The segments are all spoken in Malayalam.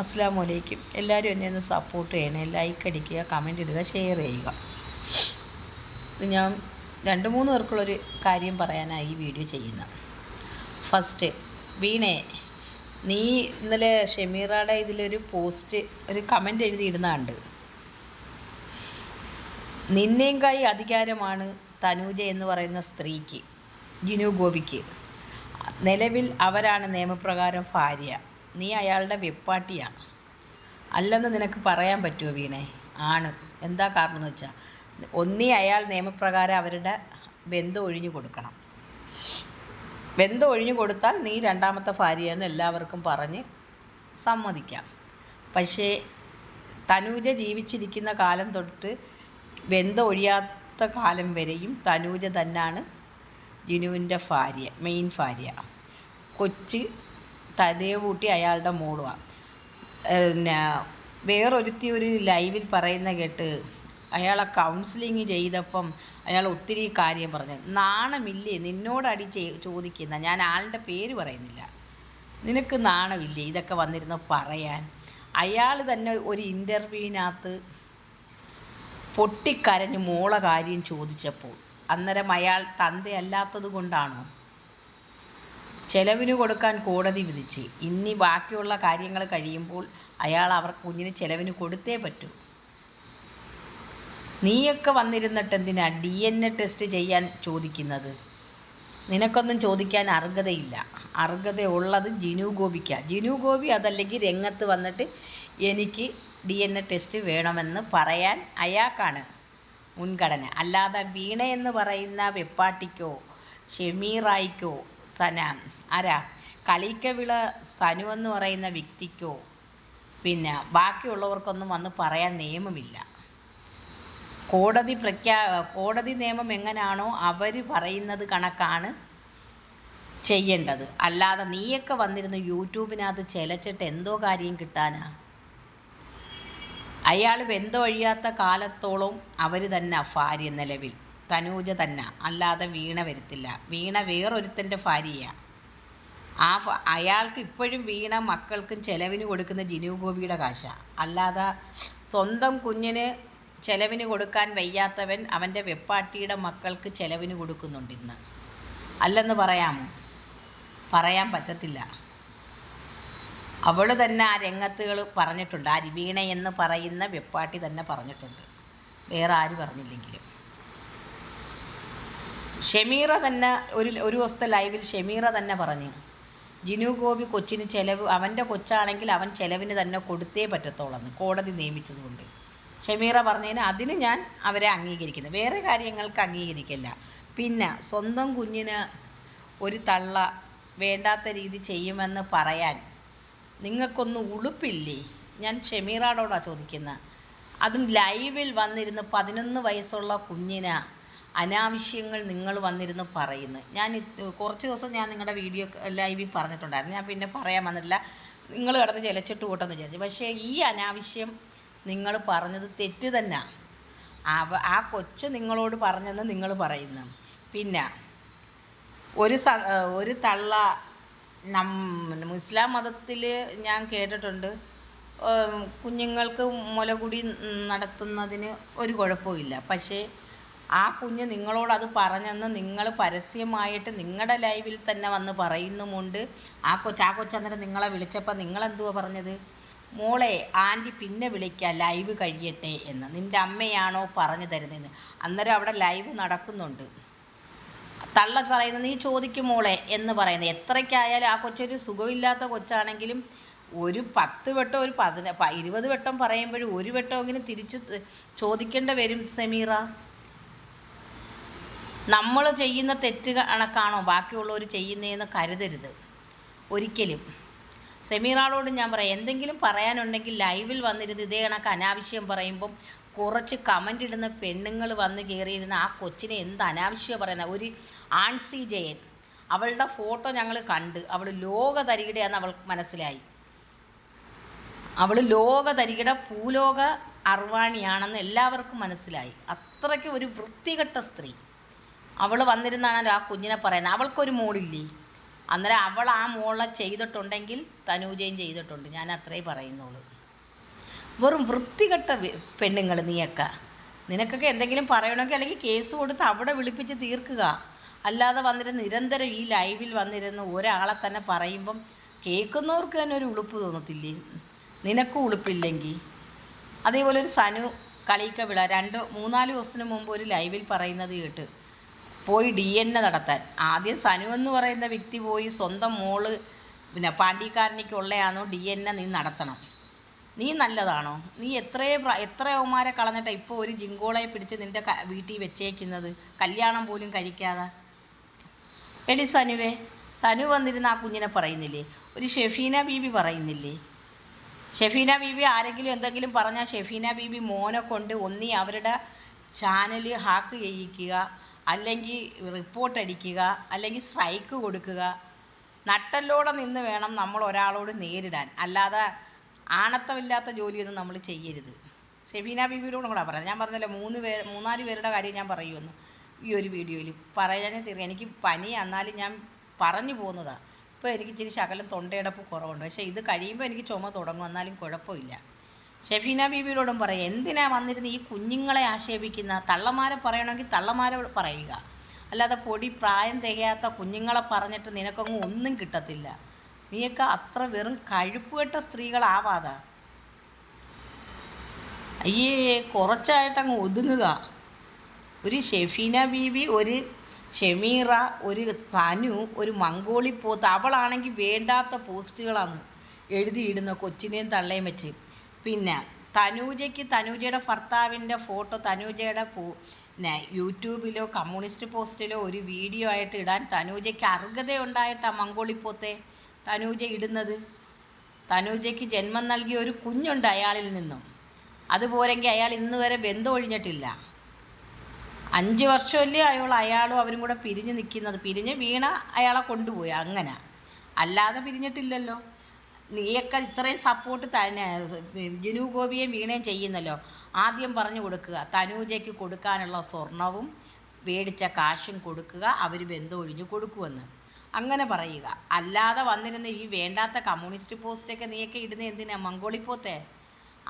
അസ്സാം വലൈക്കും എല്ലാവരും എന്നെ ഒന്ന് സപ്പോർട്ട് ചെയ്യണേ ലൈക്ക് അടിക്കുക കമന്റ് ഇടുക ഷെയർ ചെയ്യുക. ഞാൻ രണ്ട് മൂന്ന് പേർക്കുള്ളൊരു കാര്യം പറയാനാണ് ഈ വീഡിയോ ചെയ്യുന്നത് ഫസ്റ്റ് വീണേ നീ ഇന്നലെ ഷെമീറയുടെ ഇതിലൊരു പോസ്റ്റ് ഒരു കമന്റ് എഴുതിയിടുന്നുണ്ട് നിന്നെയും കൈ അധികാരമാണ് തനൂജ എന്ന് പറയുന്ന സ്ത്രീക്ക് ജിനു ഗോപിക്ക്. നിലവിൽ അവരാണ് നിയമപ്രകാരം ഭാര്യ. നീ അയാളുടെ വെപ്പാട്ടിയാണ് അല്ലെന്ന് നിനക്ക് പറയാൻ പറ്റുമോ വീണേ? ആണ്. എന്താ കാരണം എന്ന് വെച്ചാൽ ഒന്നീ അയാൾ നിയമപ്രകാരം അവരുടെ ബന്ധം ഒഴിഞ്ഞു കൊടുക്കണം. ബന്ധം ഒഴിഞ്ഞു കൊടുത്താൽ നീ രണ്ടാമത്തെ ഭാര്യയെന്ന് എല്ലാവർക്കും പറഞ്ഞ് സമ്മതിക്കാം. പക്ഷേ തനൂജ ജീവിച്ചിരിക്കുന്ന കാലം തൊട്ട് ബന്ധം ഒഴിയാത്ത കാലം വരെയും തനൂജ തന്നെയാണ് ജിനുവിന്റെ ഭാര്യ മെയിൻ ഭാര്യ. കൊച്ച് തതേവൂട്ടി അയാളുടെ മോളുമാണ് പിന്നെ വേറൊരുത്തി ഒരു ലൈവിൽ പറയുന്ന കേട്ട് അയാളെ കൗൺസിലിങ് ചെയ്തപ്പം അയാൾ ഒത്തിരി കാര്യം പറഞ്ഞു. നാണമില്ലേ? നിന്നോടടി ചോദിക്കുന്ന. ഞാൻ ആളുടെ പേര് പറയുന്നില്ല. നിനക്ക് നാണമില്ലേ ഇതൊക്കെ വന്നിരുന്ന് പറയാൻ? അയാൾ തന്നെ ഒരു ഇന്റർവ്യൂവിനകത്ത് പൊട്ടിക്കരഞ്ഞ് മോളെ കാര്യം ചോദിച്ചപ്പോൾ. അന്നേരം അയാൾ തന്തയല്ലാത്തത് കൊണ്ടാണോ? ചെലവിന് കൊടുക്കാൻ കോടതി വിധിച്ച്. ഇനി ബാക്കിയുള്ള കാര്യങ്ങൾ കഴിയുമ്പോൾ അയാൾ അവർ കുഞ്ഞിന് ചെലവിന് കൊടുത്തേ പറ്റൂ. നീയൊക്കെ വന്നിരുന്നിട്ട് എന്തിനാ ഡി എൻ എ ടെസ്റ്റ് ചെയ്യാൻ ചോദിക്കുന്നത്? നിനക്കൊന്നും ചോദിക്കാൻ അർഹതയില്ല. അർഹതയുള്ളത് ജിനു ഗോപിക്ക. ജിനു ഗോപി അതല്ലെങ്കിൽ രംഗത്ത് വന്നിട്ട് എനിക്ക് ഡി എൻ എ ടെസ്റ്റ് വേണമെന്ന് പറയാൻ അയാൾക്കാണ് മുൻഗണന. അല്ലാതെ വീണ എന്ന് പറയുന്ന വെപ്പാട്ടിക്കോ ഷെമീറായിക്കോ സന. ആരാ? കളിക്കവിള സനു എന്ന് പറയുന്ന വ്യക്തിക്കോ? പിന്നെ ബാക്കിയുള്ളവർക്കൊന്നും വന്ന് പറയാൻ നിയമമില്ല. കോടതി പ്രഖ്യാ കോടതി നിയമം എങ്ങനെയാണോ അവർ പറയുന്നത് കണക്കാണ് ചെയ്യേണ്ടത്. അല്ലാതെ നീയൊക്കെ വന്നിരുന്ന് യൂട്യൂബിനകത്ത് ചെലച്ചിട്ട് എന്തോ കാര്യം കിട്ടാനാ? അയാൾ ബന്ധമൊഴിയാത്ത കാലത്തോളം അവർ തന്നെ ഭാര്യ നിലവിൽ. തനൂജ തന്നെ. അല്ലാതെ വീണ വരുത്തില്ല. വീണ വേറൊരുത്തന്റെ ഭാര്യയാണ് ആ അയാൾക്ക് ഇപ്പോഴും വീണ മക്കൾക്കും ചെലവിന് കൊടുക്കുന്ന ജിനു ഗോപിയുടെ കാശ. അല്ലാതെ സ്വന്തം കുഞ്ഞിന് ചെലവിന് കൊടുക്കാൻ വയ്യാത്തവൻ അവന്റെ വെപ്പാട്ടിയുടെ മക്കൾക്ക് ചെലവിന് കൊടുക്കുന്നുണ്ട് ഇന്ന്. അല്ലെന്ന് പറയാമോ? പറയാൻ പറ്റത്തില്ല. അവൾ തന്നെ ആ രംഗത്തുകൾ പറഞ്ഞിട്ടുണ്ട്. ആ വീണ എന്ന് പറയുന്ന വെപ്പാട്ടി തന്നെ പറഞ്ഞിട്ടുണ്ട്. വേറെ ആര് പറഞ്ഞില്ലെങ്കിലും. ഷെമീറ തന്നെ ഒരു ഒരു ദിവസത്തെ ലൈവിൽ ഷമീറ തന്നെ പറഞ്ഞു. ജിനു ഗോപി കൊച്ചിന് ചെലവ് അവന്റെ കൊച്ചാണെങ്കിൽ അവൻ ചെലവിന് തന്നെ കൊടുത്തേ പറ്റത്തോളെന്ന് കോടതി നിയമിച്ചതുകൊണ്ട്. ഷമീറ പറഞ്ഞതിന് അതിന് ഞാൻ അവരെ അംഗീകരിക്കുന്നു. വേറെ കാര്യങ്ങൾക്ക് അംഗീകരിക്കില്ല. പിന്നെ സ്വന്തം കുഞ്ഞിന് ഒരു തള്ള വേണ്ടാത്ത രീതി ചെയ്യുമെന്ന് പറയാൻ നിങ്ങൾക്കൊന്ന് ഉളുപ്പില്ലേ? ഞാൻ ഷമീറാടോടാണ് ചോദിക്കുന്നത് അതും ലൈവിൽ വന്നിരുന്ന് പതിനൊന്ന് വയസ്സുള്ള കുഞ്ഞിന് അനാവശ്യങ്ങൾ നിങ്ങൾ വന്നിരുന്ന് പറയുന്നു. ഞാൻ കുറച്ച് ദിവസം ഞാൻ നിങ്ങളുടെ വീഡിയോ ലൈവിൽ പറഞ്ഞിട്ടുണ്ടായിരുന്നു. ഞാൻ പിന്നെ പറയാൻ വന്നിട്ടില്ല. നിങ്ങൾ കിടന്ന് ചിലച്ചിട്ട് കൂട്ടെന്ന് വിചാരിച്ചു. പക്ഷേ ഈ അനാവശ്യം നിങ്ങൾ പറഞ്ഞത് തെറ്റ് തന്നെ. അവ ആ കൊച്ച് നിങ്ങളോട് പറഞ്ഞെന്ന് നിങ്ങൾ പറയുന്നു. പിന്നെ ഒരു സ ഒരു തള്ള നം മുസ്ലാം മതത്തിൽ ഞാൻ കേട്ടിട്ടുണ്ട്. കുഞ്ഞുങ്ങൾക്ക് മുലകുടി നടത്തുന്നതിന് ഒരു കുഴപ്പമില്ല പക്ഷേ ആ കുഞ്ഞ് നിങ്ങളോട് അത് പറഞ്ഞെന്ന് നിങ്ങൾ പരസ്യമായിട്ട് നിങ്ങളുടെ ലൈവിൽ തന്നെ വന്ന് പറയുന്നുമുണ്ട്. ആ കൊച്ച് ആ കൊച്ചന്നേരം നിങ്ങളെ വിളിച്ചപ്പോൾ നിങ്ങളെന്തുവാ പറഞ്ഞത്? മോളെ ആന്റി പിന്നെ വിളിക്കാം ലൈവ് കഴിയട്ടെ എന്ന്. നിന്റെ അമ്മയാണോ പറഞ്ഞു തരുന്നതെന്ന്. അന്നേരം അവിടെ ലൈവ് നടക്കുന്നുണ്ട്. തള്ള പറയുന്നത് നീ ചോദിക്കും മോളെ എന്ന് പറയുന്നത് എത്രയ്ക്കായാലും ആ കൊച്ചൊരു സുഖമില്ലാത്ത കൊച്ചാണെങ്കിലും ഒരു പത്ത് വട്ടം ഒരു പതിന ഇരുപത് വട്ടം പറയുമ്പോഴും ഒരു വട്ടമെങ്കിലും തിരിച്ച് ചോദിക്കേണ്ട വരും സമീറ. നമ്മൾ ചെയ്യുന്ന തെറ്റ് കണക്കാണോ ബാക്കിയുള്ളവർ ചെയ്യുന്നതെന്ന് കരുതരുത്. ഒരിക്കലും. സെമീറാളോട് ഞാൻ പറയാം എന്തെങ്കിലും പറയാനുണ്ടെങ്കിൽ ലൈവിൽ വന്നിരുന്ന് ഇതേ കണക്ക് അനാവശ്യം പറയുമ്പം കുറച്ച് കമന്റ് ഇടുന്ന പെണ്ണുങ്ങൾ വന്ന് കയറിയിരുന്ന ആ കൊച്ചിനെ എന്ത് അനാവശ്യം പറയുന്ന? ഒരു ആൺസി ജയൻ അവളുടെ ഫോട്ടോ ഞങ്ങൾ കണ്ട് അവൾ ലോക തരികിടയാന്ന് അവൾ മനസ്സിലായി. അവൾ ലോക തരികിട ഭൂലോക അർവാണിയാണെന്ന് എല്ലാവർക്കും മനസ്സിലായി. അത്രയ്ക്ക് ഒരു വൃത്തികെട്ട സ്ത്രീ. അവൾ വന്നിരുന്നാണ് ആ കുഞ്ഞിനെ പറയുന്നത്. അവൾക്കൊരു മോളില്ലേ? അന്നേരം അവൾ ആ മോളെ ചെയ്തിട്ടുണ്ടെങ്കിൽ തനൂജയും ചെയ്തിട്ടുണ്ട്. ഞാൻ അത്രേ പറയുന്നുള്ളൂ. വെറും വൃത്തികെട്ട പെണ്ണുങ്ങൾ നീയൊക്കെ. നിനക്കൊക്കെ എന്തെങ്കിലും പറയണമെങ്കിൽ അല്ലെങ്കിൽ കേസ് കൊടുത്ത് അവിടെ വിളിപ്പിച്ച് തീർക്കുക. അല്ലാതെ വന്നിരുന്ന് നിരന്തരം ഈ ലൈവിൽ വന്നിരുന്ന് ഒരാളെ തന്നെ പറയുമ്പം കേൾക്കുന്നവർക്ക് തന്നെ ഒരു ഉളുപ്പ് തോന്നത്തില്ലേ? നിനക്കും ഉളുപ്പില്ലെങ്കിൽ. അതേപോലെ ഒരു സനു കളിക്ക വിള. രണ്ട് മൂന്നാൽ ദിവസത്തിന് മുമ്പ് ഒരു ലൈവിൽ പറയുന്നത് കേട്ട് പോയി ഡി എൻ എ നടത്താൻ. ആദ്യം സനു എന്ന് പറയുന്ന വ്യക്തി പോയി സ്വന്തം മോൾ പിന്നെ പാണ്ടിക്കാരനിക്കുള്ളയാണോ ഡി എൻ എ നീ നടത്തണം. നീ നല്ലതാണോ? നീ എത്രയോ പ്ര- എത്ര അവന്മാരെ കളഞ്ഞിട്ടാണ് ഇപ്പോൾ ഒരു ജിങ്കോളയെ പിടിച്ച് നിന്റെ വീട്ടിൽ വെച്ചേക്കുന്നത്? കല്യാണം പോലും കഴിക്കാതെ. എടി സനുവേ സനു വന്നിരുന്ന ആ കുഞ്ഞിനെ പറയുന്നില്ലേ? ഒരു ഷെഫീന ബീബി പറയുന്നില്ലേ? ഷെഫീന ബീബി ആരെങ്കിലും എന്തെങ്കിലും പറഞ്ഞാൽ ഷെഫീന ബീബി മോനെ കൊണ്ട് ഒന്നി അവരുടെ ചാനൽ ഹാക്ക് ചെയ്യിക്കുക. അല്ലെങ്കിൽ റിപ്പോർട്ട് അടിക്കുക അല്ലെങ്കിൽ സ്ട്രൈക്ക് കൊടുക്കുക. നട്ടല്ലോടെ നിന്ന് വേണം നമ്മൾ ഒരാളോട് നേരിടാൻ. അല്ലാതെ ആണത്തമില്ലാത്ത ജോലിയൊന്നും നമ്മൾ ചെയ്യരുത്. ഷെഫീന ബീബിയോടും കൂടെ പറയാം ഞാൻ പറഞ്ഞല്ലോ മൂന്ന് പേര് മൂന്നാൽ പേരുടെ കാര്യം ഞാൻ പറയുമെന്ന് ഈ ഒരു വീഡിയോയിൽ. പറയാനേ തീർന്നു. എനിക്ക് പനി എന്നാലും ഞാൻ പറഞ്ഞു പോകുന്നതാണ് ഇപ്പോൾ എനിക്ക് ഇച്ചിരി ശകലം തൊണ്ടയടപ്പ് കുറവുണ്ട്. പക്ഷേ ഇത് കഴിയുമ്പോൾ എനിക്ക് ചുമ തുടങ്ങും. എന്നാലും കുഴപ്പമില്ല. ഷെഫീന ബീബിയോടും പറയുക എന്തിനാ വന്നിരുന്ന് ഈ കുഞ്ഞുങ്ങളെ ആക്ഷേപിക്കുന്ന? തള്ളമാരെ പറയണമെങ്കിൽ തള്ളമാരെ പറയുക. അല്ലാതെ പൊടി പ്രായം തികയാത്ത കുഞ്ഞുങ്ങളെ പറഞ്ഞിട്ട് നിനക്കങ്ങ് ഒന്നും കിട്ടത്തില്ല. നീയൊക്കെ അത്ര വെറും കഴുപ്പുകെട്ട സ്ത്രീകളാവാത. അയ്യേ കുറച്ചായിട്ടങ്ങ് ഒതുങ്ങുക. ഒരു ഷെഫീന ബീബി ഒരു ഷെമീറ ഒരു സനു ഒരു മംഗോളി പോത്ത് അവളാണെങ്കിൽ വേണ്ടാത്ത പോസ്റ്റുകളാണ് എഴുതിയിടുന്ന കൊച്ചിനെയും തള്ളയും വെച്ച്. പിന്നെ തനൂജയ്ക്ക് തനൂജയുടെ ഭർത്താവിന്റെ ഫോട്ടോ തനൂജയുടെ പോ യൂട്യൂബിലോ കമ്മ്യൂണിസ്റ്റ് പോസ്റ്റിലോ ഒരു വീഡിയോ ആയിട്ട് ഇടാൻ തനൂജയ്ക്ക് അർഹതയുണ്ടായിട്ടാണ് മംഗോളിപ്പോത്തെ? തനൂജ ഇടുന്നത്? തനൂജയ്ക്ക് ജന്മം നൽകിയ ഒരു കുഞ്ഞുണ്ട് അയാളിൽ നിന്നും. അതുപോലെങ്കിൽ അയാൾ ഇന്ന് വരെ ബന്ധം ഒഴിഞ്ഞിട്ടില്ല. അഞ്ച് വർഷമല്ലേ അയാൾ അയാളും അവരും കൂടെ പിരിഞ്ഞ് നിൽക്കുന്നത്. പിരിഞ്ഞ് വീണ അയാളെ കൊണ്ടുപോയി അങ്ങനെ. അല്ലാതെ പിരിഞ്ഞിട്ടില്ലല്ലോ. നീയൊക്കെ ഇത്രയും സപ്പോർട്ട് തന്നെ ജിനു ഗോപിയെയും വീണയും ചെയ്യുന്നല്ലോ. ആദ്യം പറഞ്ഞു കൊടുക്കുക തനൂജയ്ക്ക് കൊടുക്കാനുള്ള സ്വർണവും മേടിച്ച കാശും കൊടുക്കുക അവർ ബന്ധം ഒഴിഞ്ഞ് കൊടുക്കുമെന്ന്. അങ്ങനെ പറയുക. അല്ലാതെ വന്നിരുന്ന ഈ വേണ്ടാത്ത കമ്മ്യൂണിസ്റ്റ് പോസ്റ്റൊക്കെ നീയൊക്കെ ഇടുന്ന എന്തിനാ? മംഗോളിപ്പോത്തെ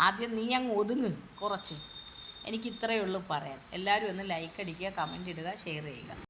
ആദ്യം നീ അങ്ങ് ഒതുങ്ങ് കുറച്ച്. എനിക്ക് ഇത്രയേ ഉള്ളൂ പറയാൻ. എല്ലാവരും ഒന്ന് ലൈക്ക് അടിക്കുക കമന്റ് ഇടുക ഷെയർ ചെയ്യുക.